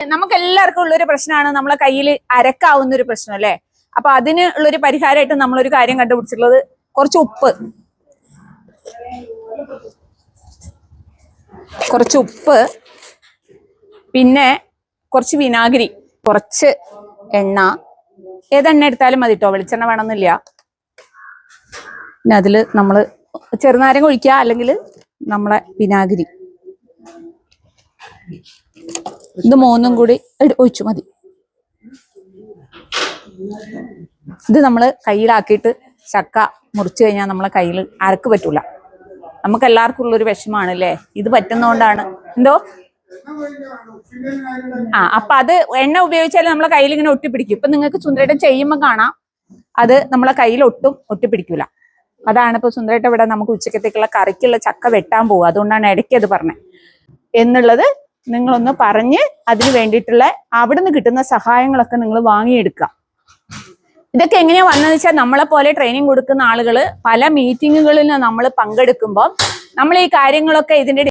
നമുക്ക് എല്ലാവർക്കും ഉള്ളൊരു പ്രശ്നമാണ് നമ്മളെ കയ്യിൽ അരക്കാവുന്ന ഒരു പ്രശ്നം അല്ലേ? അപ്പൊ അതിന് ഉള്ളൊരു പരിഹാരമായിട്ട് നമ്മളൊരു കാര്യം കണ്ടുപിടിച്ചിട്ടുള്ളത് കുറച്ച് ഉപ്പ്. കുറച്ച് ഉപ്പ് പിന്നെ കുറച്ച് വിനാഗിരി കുറച്ച് എണ്ണ. ഏതെണ്ണ എടുത്താലും മതി കേട്ടോ വെളിച്ചെണ്ണ വേണമെന്നില്ല. പിന്നെ അതിൽ നമ്മൾ ചെറുനാരങ്ങ ഒഴിക്കുക അല്ലെങ്കിൽ നമ്മളെ വിനാഗിരി. ഇത് മൂന്നും കൂടി ഒഴിച്ചു മതി. ഇത് നമ്മൾ കയ്യിലാക്കിയിട്ട് ചക്ക മുറിച്ചു കഴിഞ്ഞാൽ നമ്മളെ കയ്യിൽ അരക്ക് പറ്റൂല. നമുക്ക് എല്ലാവർക്കും ഉള്ളൊരു വിഷമാണ് അല്ലേ ഇത് പറ്റുന്നോണ്ടാണ്. എന്തോ? ആ അപ്പൊ അത് എണ്ണ ഉപയോഗിച്ചാൽ നമ്മളെ കയ്യിൽ ഇങ്ങനെ ഒട്ടിപ്പിടിക്കും. ഇപ്പൊ നിങ്ങൾക്ക് സുന്ദരേട്ടൻ ചെയ്യുമ്പോൾ കാണാം. അത് നമ്മളെ കയ്യിൽ ഒട്ടും ഒട്ടിപ്പിടിക്കൂല. അതാണ് ഇപ്പൊ സുന്ദരേട്ടൻ ഇവിടെ നമുക്ക് ഉച്ചക്കത്തേക്കുള്ള കറിക്കുള്ള ചക്ക വെട്ടാൻ പോകുക അതുകൊണ്ടാണ് ഇടയ്ക്ക് അത് പറഞ്ഞത് എന്നുള്ളത് നിങ്ങളൊന്ന് പറഞ്ഞ് അതിന് വേണ്ടിയിട്ടുള്ള അവിടുന്ന് കിട്ടുന്ന സഹായങ്ങളൊക്കെ നിങ്ങൾ വാങ്ങിയെടുക്കുക. ഇതൊക്കെ എങ്ങനെയാ വന്നതെന്ന് വെച്ചാൽ നമ്മളെ പോലെ ട്രെയിനിങ് കൊടുക്കുന്ന ആളുകൾ പല മീറ്റിങ്ങുകളിൽ നമ്മൾ പങ്കെടുക്കുമ്പോൾ നമ്മൾ ഈ കാര്യങ്ങളൊക്കെ ഇതിന്റെ